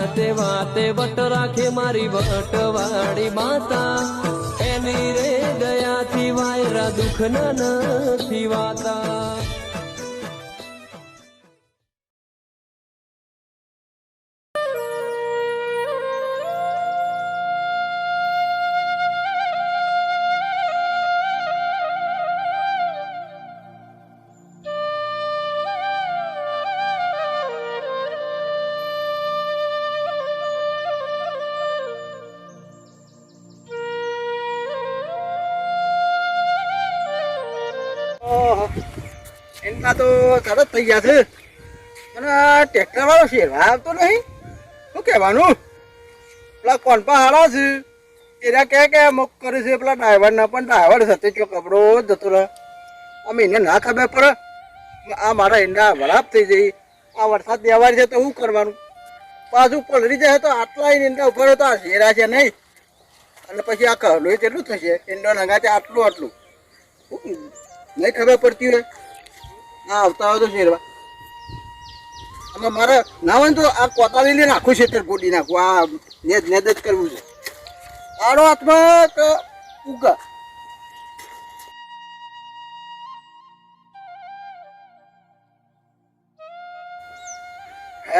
વાતે વાતે વટ રાખે મારી વટવાળી માતા. એની રે દયાથી વાયરા દુઃખ નથી વાતા એમના તો તરત થઈ ગયા છે. અને ટ્રેક્ટર વાળો શેરવા આવતો નહીં. શું કહેવાનું? પેલા કોણ પણ હારા છે. એના કહે કે અમુક કરે છે, પેલા ડ્રાઈવર ના પણ ડ્રાઈવર સાથે ચો કપડો જતો રહે અમે એને ના ખબર પડે. આ મારા ઈંડા વરાપ થઈ જઈ. આ વરસાદ વ્યવહાર છે તો શું કરવાનું? પાછું પલરી જાય તો આટલા ઈંડા ઉપર તો આ શેરા છે નહીં. અને પછી આ કહલું કેટલું થશે? ઈંડો નગાતે આટલું આટલું. નહીં ખબર પડતી હોય. હા આવતા હોય તો શેરવા. અને મારે ના તો આ કોતાળી લઈને આખું ક્ષેત્ર ગોડી નાખું. આ નેદ નેદ જ કરવું છે. આડો હાથમાં તો ઉગા.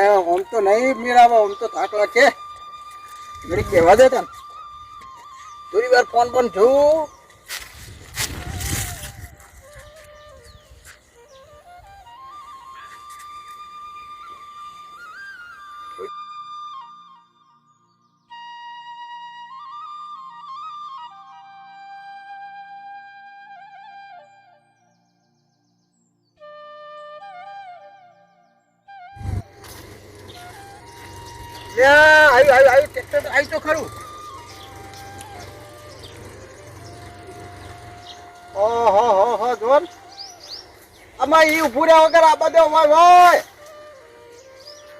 આમ તો નહીં મેળાવે આમ તો થાક લાગે. ઘડી કહેવા દે તને. થોડી વાર ફોન પણ જોઉં. આવ્યું આવ્યું આવ્યું ટ્રેક્ટર આવી તો ખરું. ઓહો, હો હો જોન આમાં એ ઉભું રહ્યા વગર આ બધો હોય.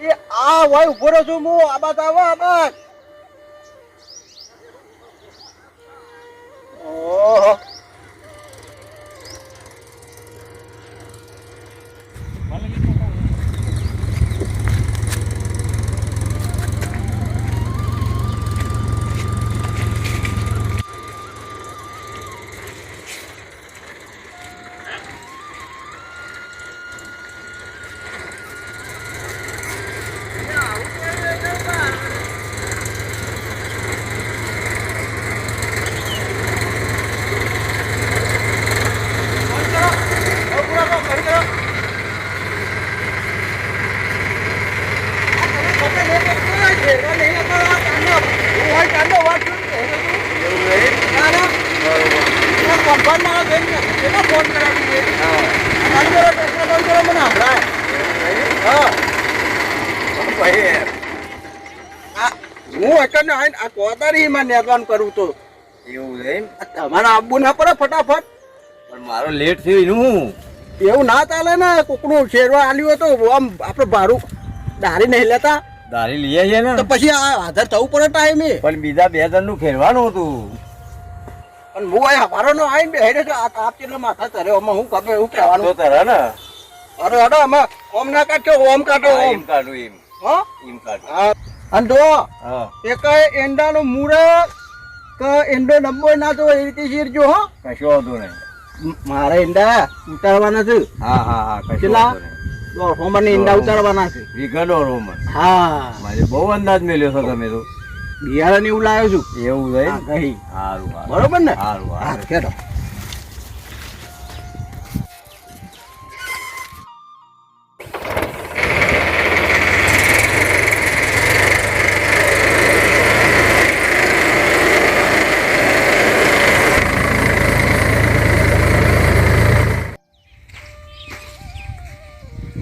એ આ હોય ઊભો છું હું, આ બાદ આવો, આ બાદ હું ને આ કોદારી માં નેદવાનું કરું તો. એવું છે તમારે આબુ ના પડે ફટાફટ. પણ મારો લેટ થયો એનું એવું ના ચાલે ને કોકનું શેરવા આલ્યું હતું તો આમ આપણે ભાડું દારી નહીં લેતા. દારી લઈએ છે ને. તો પછી આ આધાર થવું પડે ટાઈમે પણ બીજા બે જણનું ખેરવાનું હતું. પણ હું આ હવારો નો આઈ બે હેડે આ તાપ કેટલો માથા તરે ઓમાં હું ખબર હું તો કહેવાનું. તરા ને. અરે અરે આમાં ઓમ ના કાઢો ઓમ કાઢો ઓમ. કાઢું એમ. હો? એમ કાઢું. હા. એક એંડાનો મૂળે કે એંડો ડબ્બો ના તો એ રીતે શીરજો હો. કશો વાંધો નહીં. મારે એંડા ઉતારવાના છે. હા હા હા કશો કેટલા? નહીં. એંડા ઉતારવાના છે. વિઘનો રોમન. હા. મારે બહુ અંદાજ મેલ્યો છો તમે તો. બિયારણ એવું લાવ્યો છું. એવું એમ? સારું બરોબર ને? સારું સારું હા ખેડો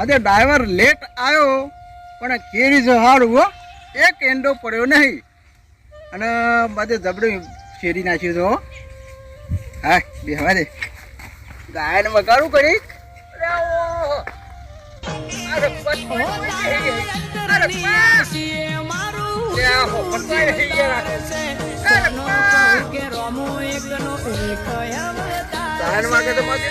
મારે ડ્રાઈવર લેટ આવ્યો, પણ કેરી સારું હો. એક એંડો પડ્યો નહીં. અને બધે જબડું શેરી નાખ્યું તો હો. બેહવા દે. ગાયન વગાડું કરી. ગાયન વાગે તો માગે.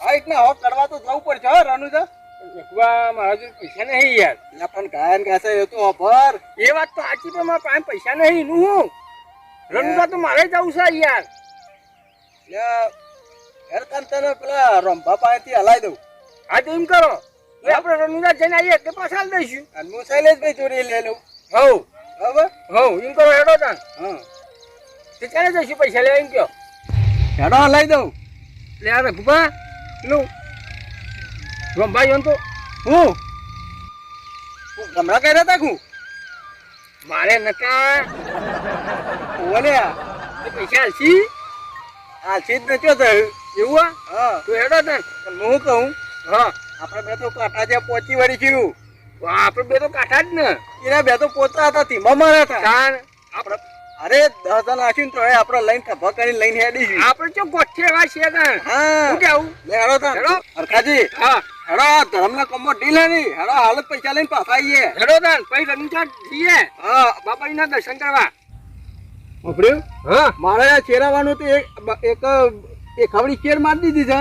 હાઈટ ના હોપ કરવા તો મારા પૈસા નહીં યાર એટલે પણ ગાયન ગાશે એ એ વાત તો સાચી પણ મારા પાસે પૈસા નહીં નું હું તો મારે જવું છે યાર એટલે હેર કાન તને પેલા રંભા પાસેથી હલાઈ દઉં. હા, તો એમ કરો. આપણે રણુજા જઈને આવીએ એટલે પાછા દઈશું. અને હું શૈલેષભાઈ ચોરી લઈ લઉં. હવ બરાબર? હવ એમ કરો હેડો તાન હા. તે ક્યારે જઈશું પૈસા લેવા એમ કયો? હેડો લઈ દઉં. લે આ રઘુબા રમભાઈ એમ તો. હું? ગમડા કર્યા હતા હું? મારે નકા. ઓલે તે પૈસા હાલશી હાલશી જ નથી એવું હા. તું હેડો તાન હું કહું. હા. આપણે બે તો કાંઠા જ્યાં પહોંચી વળી ગયું. આપણે બે તો કાંઠા જ ને. એના બે તો પોતા હતા ધીમા મારા હતા. આપણે અરે દસ જણ આવીને તો આપણે લઈને ખભા કરીને લઈને હેડી આપણે ચો ગોઠે એવા છે હા શું કેવું? લે હેડો તા હેડો. અરખાજી હા. હેડો ધર્મના કમો ઢીલ નહીં. હેડો હાલ પૈસા લઈને પાછા આવીએ. હેડો તાન પછી રણુજા જઈએ. હા. બાબાજીના દર્શન કરવા. ઉપડ્યું હા. મારે આ ચેરાવાનું તો એક એક ખવડી ચેર મારી દીધી છે.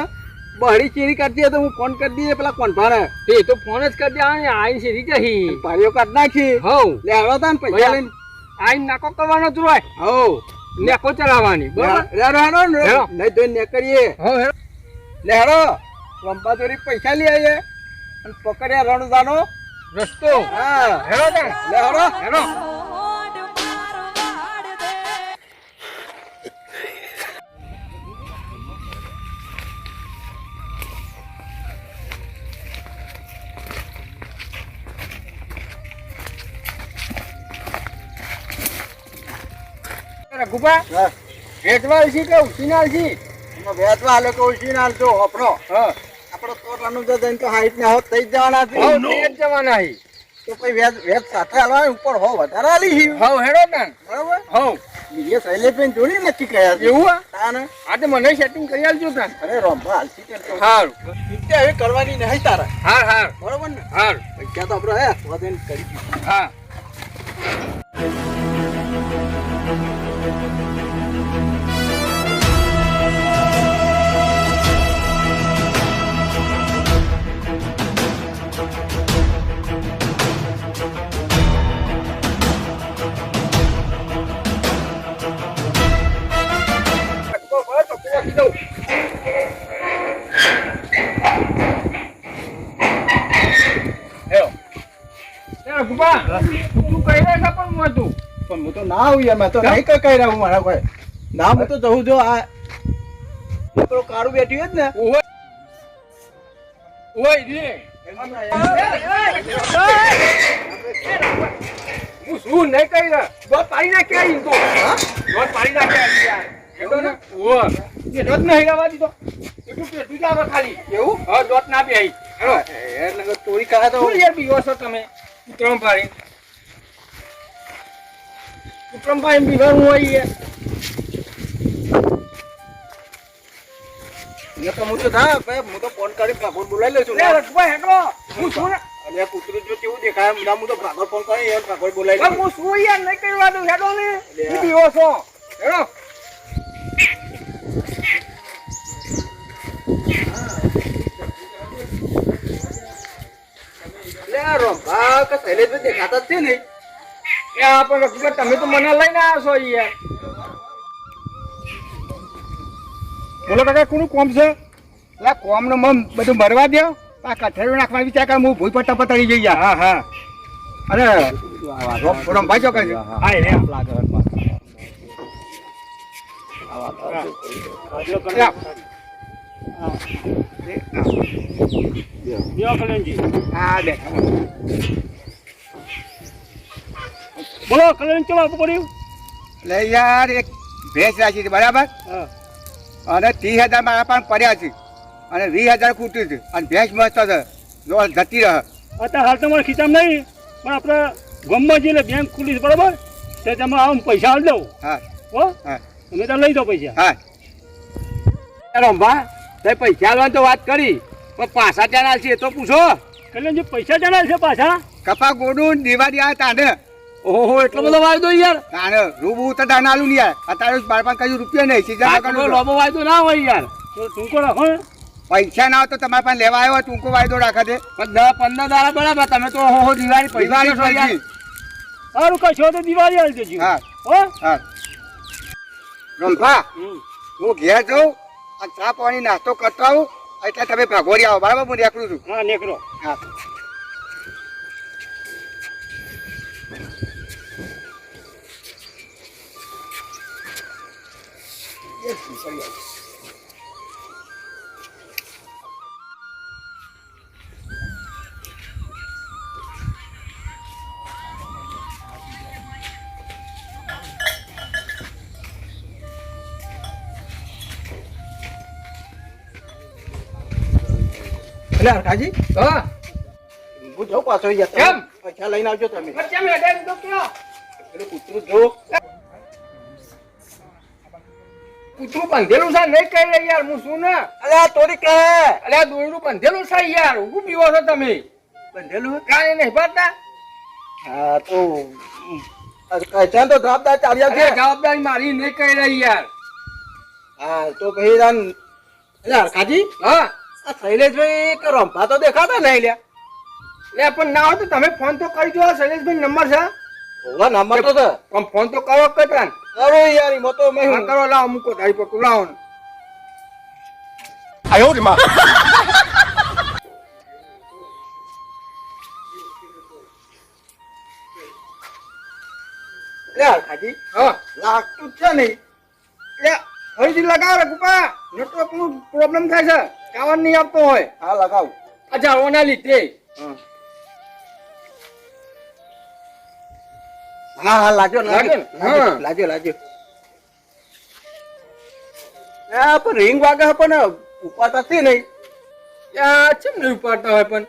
બહરી ચીરી કરતી તો હું ફોન કરી દઈએ પેલા કોન્ભાને. તે તો ફોન જ કરી દે આઈ સીધી જહી. ભારીઓ કાઢ નાખી. હવ લે હેડો તા ને પૈસા. લઈને. આઈ નાકો કરવાનો જ રોય. હવ નેકો ચલાવવાની બરાબર? હેડો ને નહીં તો ને કરીએ હવ લે હેડો. રંબા દોરી પૈસા લઈ આવીએ. અને પકડ્યા રણદાનો. રસ્તો. હા. હેડો તાન લે હેડો. રઘુબા હા. વેચવાલ છે કે ઉછીનાલ છે? વેચવા હાલે કહું છું આપણો હા. આપણો તો રણુદા જઈને તો હાઈટ ને હોત થઈ જવાના છે. હવ તે જવાના હી. તો પછી વેચ વેચ સાથે હાલવા ઉપર હો વધારે હાલી છે હવ હેડો બરાબર? હવ. બીજે શૈલેષભાઈ જોડી નક્કી કર્યા છે. એવું તાને આ તો મને સેટિંગ કરી આલજો તાન અરે રંભા હાલસી કે હારું. ચિંતા હવે કરવાની નહીં તારા. હાર હાર. બરોબર ને? હાર. પૈસા તો આપણે હે વધીને કરી હા. ના આવું યાર મેં તો નહીં કઈ રહ્યું મારા કોઈ ના હું તો જવું જો આ પેલો કાળું બેઠી હોય ને. ઓય ઓય રે હું શું નહીં કહી રહ્યા દોત પાડી તો. દોત પાડી નાખ્યા યાર હેડો ને. ઓય એ દોત નહીં રહેવા દીધો. એટલું પેટું જ આવે ખાલી. એવું? હા દોત ના બે હેડો. એટલે ચોરી કરા તો યાર બીવો છો તમે? ત્રણ પાડી ઉત્તરમ એમ બીવાનું હોય તો હું તો થા ભાઈ હું તો ફોન કરી ભાગોળ બોલાવી લઉં છું. લે રઘુભાઈ હેડો. હું છું ને. અલ્યા કૂતરું જો કેવું દેખાય ના હું તો ભાગોળ ફોન કરી યાર ભાગોળ બોલાવી લઉં. હું શું યાર નહીં કરવા દઉં હેડો ને. લે. હું બીવો છો હેડો. અલ્યા રંભા કે શૈલેષભાઈ દેખાતા જ છે ને. એ આ પણ રઘુભાઈ તમે તો મને લઈને આવ્યા છો યાર બોલો કાકા કોનું કોમ છે? એટલે કોમનું મમ બધું ભરવા દો આ કઠેડું નાખવા વિચાર કર હું ભૂઈ પટ્ટા પતાડી જઈ ગયા. હા હા. અરે ભાઈ ચોક હા રે હા બેઠા બોલો કલર કેવું આપવું પડ્યું? એટલે યાર એક ભેંસ રાખી છે બરાબર? અને ત્રીસ હજાર મારા પાસે પડ્યા છે. અને વીસ હજાર ખૂટ્યું છે. અને ભેંસ મસ્ત છે. જો જતી રહે. અત્યારે હાલ તો મારે ખીચામ નહીં પણ આપણે ગમમાં જઈને બેંક ખુલી છે બરાબર? તે તમે આમ પૈસા આલી દઉં. હા. હો? હા. તમે તો લઈ દો પૈસા. હા. રંભા તે પૈસા આલવાની તો વાત કરી પણ પાછા ત્યાં છે એ તો પૂછો. એટલે પૈસા છે પાછા? કપા ગોડું દિવાળી આ તાને ઓહો એટલો બધો વાયદો યાર. તાને રૂબુ તો તાને આલું યાર. અત્યારે બાળપણ કઈ રૂપિયા નહીં સીઝન આટલો લોબો વાયદો ના હોય યાર. તો ટૂંકો રાખો પૈસા ના હોય તો તમારે પાસે લેવા આવ્યો ટૂંકો વાયદો રાખે છે. પણ દસ પંદર દાડા બરાબર તમે તો ઓહો દિવાળી દિવાળી. પછી. સારું કશો તો દિવાળી આવી હા. હો? હા. રંભા હું ઘેર જઉં અને ચા પાણી નાસ્તો કરતો આવું એટલે તમે ભાગોરી આવો. બરાબર હું નીકળું છું. હા નીકળો. હા. એટલે હરખાજી હા હું જાઉં પાછો યાર તમે કેમ? પૈસા લઈને આવજો તમે કેમ હેડે તો કયો પેલું કૂતરું જો કૂતરું બંધેલું છે નહીં કહી રહી યાર હું શું ને? અરે આ તોરી કહે. અરે આ દોયડું બંધેલું છે યાર હું પીવો છો તમે. બંધેલું? કાંઈ નહીં પાડતા હા તો ત્યાં તો જવાબદાર ચાલ્યા છે જવાબદારી મારી નહીં કહી રહી યાર. હા તો પછી રાન એટલે હરખાજી હા. આ શૈલેષભાઈ કે રંભા તો દેખાતા નહીં લ્યા? લે પણ ના હોય તો તમે ફોન તો કરજો શૈલેષભાઈ નંબર છે. ઓલા નંબર તો છે. પણ ફોન તો કરો કેટલા અરે યાર મો તો મેં હા કરો લાવો મૂકો તારી પકડું લાવો. એટલે હરખાજી હા. લાગતું છે નહીં લે ફરીથી લગાવ રે કુપા. નેટવર્કનું પ્રોબ્લેમ થાય છે. ટાવર નહીં આપતો હોય. હા લગાવ. આ જાળવાના લીધે. હા. હા હા લાગ્યો લાગ્યો? હા. લાગ્યો લાગ્યો. હા પણ રિંગ વાગે પણ ઉપાતા થી નહીં. યા ચેમ નહીં ઉપાડતા હોય પણ?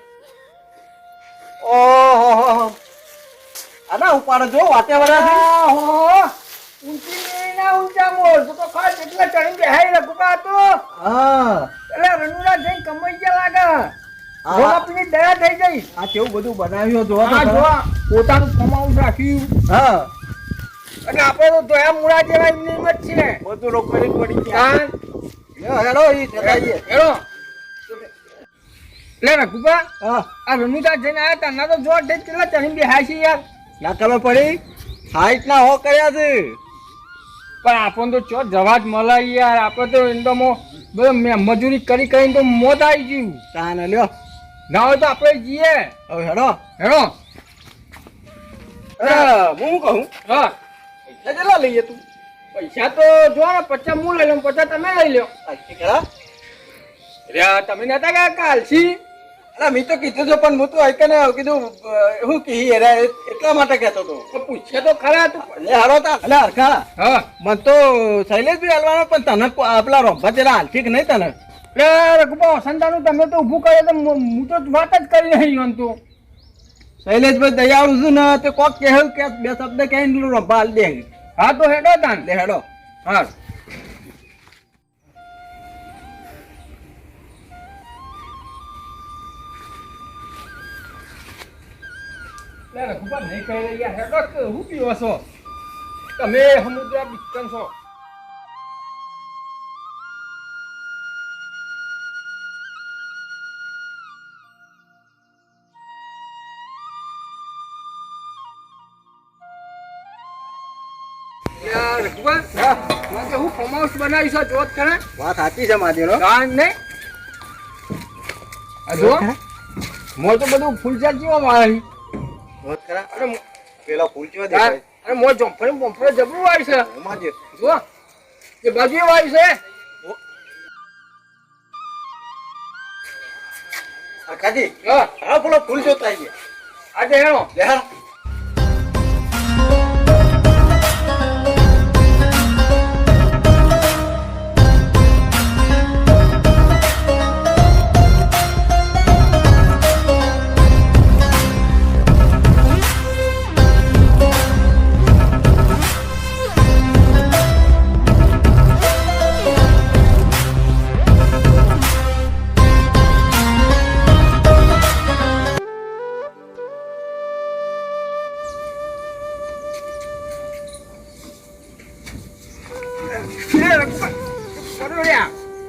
ઓહો હો હો. આના ઉપાડે જો વાતે વાળા આહો ઊંચી ના ઊંચા મોર. તો ખાસ એટલે ચડી બેહાઈ કુપા તો. હા. એટલે રનુડા જઈને કમાઈ ગયા લાગે. હા. ગોળાપની દયા થઈ ગઈ. આ કેવું બધું બનાવ્યું જો જો પોતાનું કમાવું રાખ્યું હા. અને આપણે તો દયા મુળા જેવા એમની હિંમત છે બધું લોકો પડી ગયા. હેડો ઈ. હેલો લે રઘુબા. આ રનુદા જઈને આયા તા. ના તો જોર દે કેટલા ચડી બેહાય છે યાર. ના ખબર પડી. હાઈટ ના હો કર્યા છે. પણ આપણને તો ચો જવા જ મળે યાર. આપણે તો ઇન્ડોમાં બધો મે- મજૂરી કરી કરીને તો મોત આવી ગયું. તાને લ્યો. ના હોય તો આપણે જઈએ. હેડો. હેલો હું શું કહું? હા. પૈસા કેટલા લઈએ તું? પૈસા તો જો ને પચાસ હું લઈ લઉં પચાસ તમે લઈ લો અરે તમે નતા ગયા કાલસી અલા મેં તો કીધું તો પણ હું તો આઈ ને કીધું શું કહી અરે એટલા માટે કહેતો હતો. તો પૂછે તો ખરા તું. હારો તા અલે હરખા. હા. મન તો શૈલેષ બી હાલવાનો પણ તને કો- આપલા રોંભા જરા હાલથી કે નહીં તને? લે રઘુબા સંતાનું તમે તો ઊભું કરે તો હું તો વાત જ કરી નહીં એમ તો. શૈલેષભાઈ દયાળુ છું ને તે કોક કહેવું કે બે શબ્દ કહીને બાલ દે. હા તો હેડો તાન, લે હેડો. હા હું તમે સમુદ્ર બિસ્કન છો. હું. ફોર્મ હાઉસ બનાવી છે જોત ખરા? વાત સાચી છે માજીનો કાન ને? જો. તો બધું મારી ખરા. અરે ફૂલ દેખાય? અરે જબરું આવી છે. માજી જો. એ બાજુ આવી છે. હા. પેલો ફૂલ જોતા આવીએ આજે હેણો. લે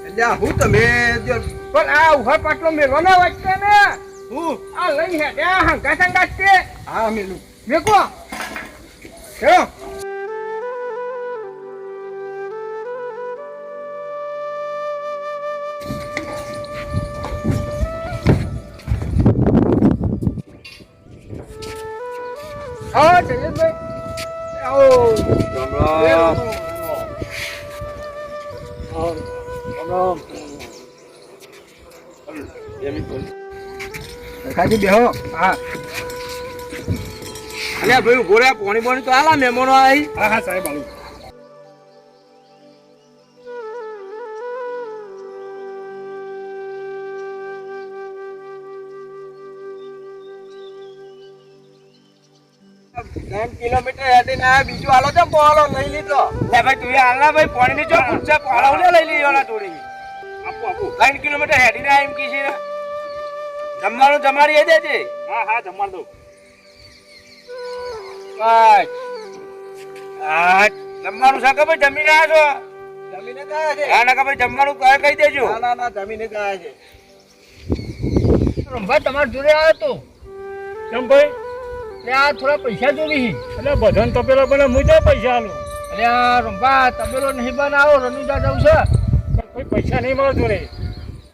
હાલ લ્યા હું તમે જો પણ આ ઊભા પાટલો મેળવો ને વચ્ચે ને હું આ લઈ હેડ્યા હંગા સંગા તે હા મેલું મેકો ચલો હા જયેશભાઈ આવો ખાજી બેહો. હા. અલ્યા ભાઈ ઊભો રે પોણી બોણી તો આલા મહેમાનો આવી હા. હા સાહેબ આવું કિલોમીટર હેડીને ના બીજું આલો છે પહોળો લઈ લીધો. લે ભાઈ તું હાલના ભાઈ પાણી ની જો પૂછે પાળો લઈ લીધો ના જોડી. ત્રણ કિલોમીટર હેડીને એમ કી છે. જમવાનું જમાડી એ દેજે હા હા જમવા દઉં. પાંચ આઠ જમવાનું છે કે ભાઈ જમીને આવ્યા જમીને કયા છે છો. હા ના કે ભાઈ જમવાનું કયા કહી દેજો. ના ના ના જમીને કયા છે. રંભા તમારા જોડે આવ્યો તો. કેમ ભાઈ? એટલે આ થોડા પૈસા જોવી એટલે બધાને તપેલા બને મુજબ પૈસા આલો? એટલે આ રંભા તબેલો નહીં બનાવો રનુજા જવું છે. કોઈ પૈસા નહીં મળે જોડે.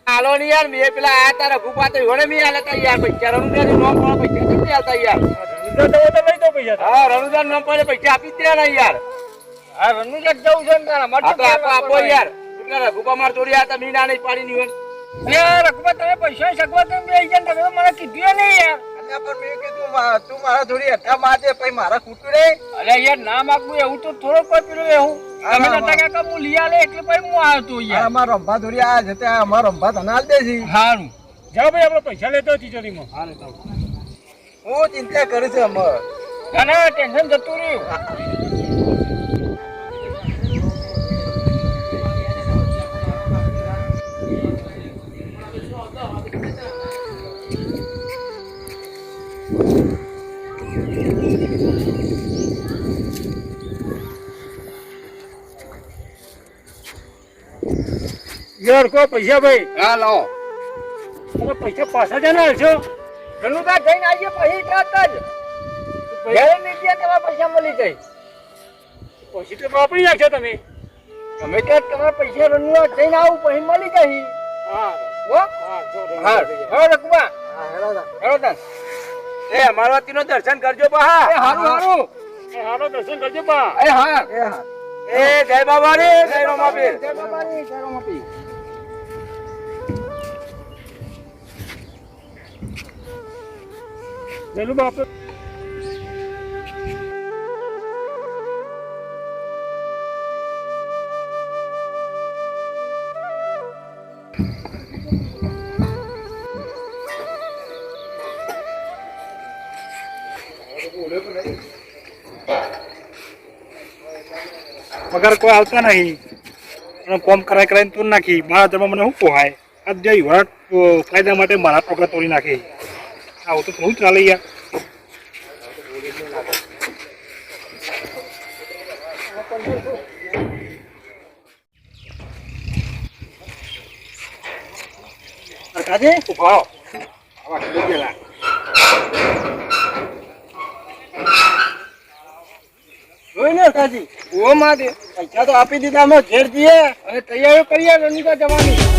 હાલો ની યાર મેં પેલા આ તારા તો હોને મી હાલે તા યાર. પૈસા રણુજા નું નામ પડે પૈસા નથી આલતા યાર? રણુજા જવો તો લઈ તો પૈસા હા રણુજા નામ પડે પૈસા આપી દે દેવાના યાર. આ રનુજા જવું છે ને તારા આ તો આપો આપો યાર. એટલે ગુપા માર ચોરી આ તમે ના નહીં પાડી ની હોય. એટલે રકબા તમે પૈસા શકવા કેમ બે જાય તમે તો મને કીધું નહીં યાર. પણ મેં કીધું મા- તું મારા થોડી હઠા મારજે પછી મારા ખૂટું રે અરે યાર નામ આપવું એવું તો થોડો કોઈ પેલું એવું. હા, તમે હા, નતા હા. કાકા હું લઈ આલે એટલે પછી હું આવ્યો તો યાર અમારા રંભા થોડી આ જતે અમારા રંભા તને આલ દેજી સારું જાઓ ભાઈ આપણે પૈસા લેતો તિજોરીમાં. હું ચિંતા કરું છું ના ટેન્શન જતું રહ્યું. યાર કો પૈસા ભાઈ? હા લાવો તમે પૈસા પાછા જ ના હાલશો ધનુકા જઈને આવીએ પછી તરત જ. ઘરે નહીં ગયા તમારા પૈસા મળી જાય? પછી તો વાપરી નાખશો તમે. તમે ત્યાં તમારા પૈસા રનુકા જઈને આવું પછી મળી જાય. હા. હો? હા જો હા. રકબા હા હેલો દા હેલો દા એ અમારો વતીનો દર્શન કરજો બા. એ હારું હારું. એ હારો દર્શન કરજો બા. એ હા. એ હા. એ જય બાબા રે જય રમાપીર જય બાબા રે જય રમાપી. પેલું બાપ પગાર કોઈ આવતા નહીં. અને કોમ કરાય કરાય તો નાખી. મારા ધર્મ મને શું પોહાય? આ જે યુવાન ફાયદા માટે મારા પગાર તોડી નાખી. આવું તો થોડું ચાલે યાર. કાજી? ઊભા આવા ખેડી ગયેલા. જોઈ ને કાજી. ઓ માં દે પૈસા તો આપી દીધા અમે ઘેર જઈએ અને તૈયારીઓ કરીએ રનિકા જવાની.